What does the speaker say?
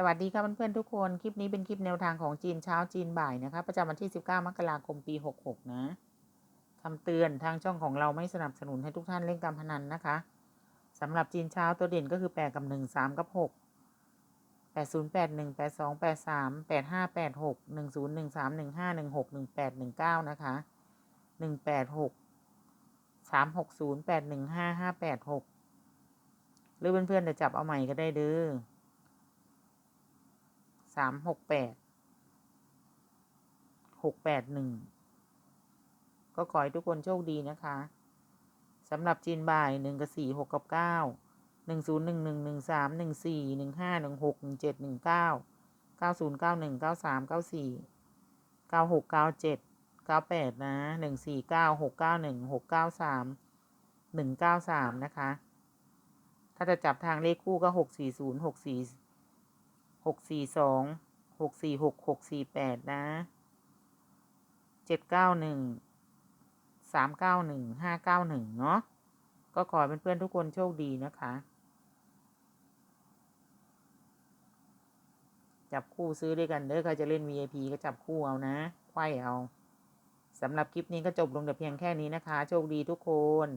สวัสดีค่ะเพื่อนๆทุกคน คลิปนี้เป็นคลิปแนวทางของจีนเช้าจีนบ่ายนะคะ ประจำวันที่ 19 มกราคมปี 66 นะคำเตือนทางช่องของเราไม่สนับสนุนให้ทุกท่านเล่นการพนันนะคะสำหรับจีนเช้าตัวเด่นก็คือ 8 กับ 1 3 กับ 6 80 81 82 83 85 86 10 13 15 16 18 19 นะคะ 186 360 815 586 หรือเพื่อนๆจะจับเอาใหม่ก็ได้เด้อ สามหกแปดหกแปดหนึ่งก็ขอให้ทุกคนโชคดีนะคะสำหรับจีนบ่ายหนึ่งกับสี่หกกับเก้าหนึ่งศูนย์หนึ่งหนึ่งหนึ่งสามหนึ่งสี่หนึ่งห้าหนึ่งหกหนึ่งเจ็ดหนึ่งเก้าเก้าศูนย์เก้าหนึ่งเก้าสามเก้าสี่เก้าหกเก้าเจ็ดเก้าแปดนะหนึ่งสี่เก้าหกเก้าหนึ่งหกเก้าสามหนึ่งเก้าสามนะคะ ถ้าจะจับทางเลขคู่ก็หกสี่ศูนย์หกสี่ หกสี่สองหกสี่หกหกสี่แปดนะเจ็ดเก้าหนึ่งสามเก้าหนึ่งห้าเก้าหนึ่งเนาะก็ขอเป็นเพื่อนๆทุกคนโชคดีนะคะ จับคู่ซื้อด้วยกันเด้อใครจะเล่น VIP ก็จับคู่เอานะไขว้เอาสำหรับคลิปนี้ก็จบลงแต่เพียงแค่นี้นะคะ โชคดีทุกคน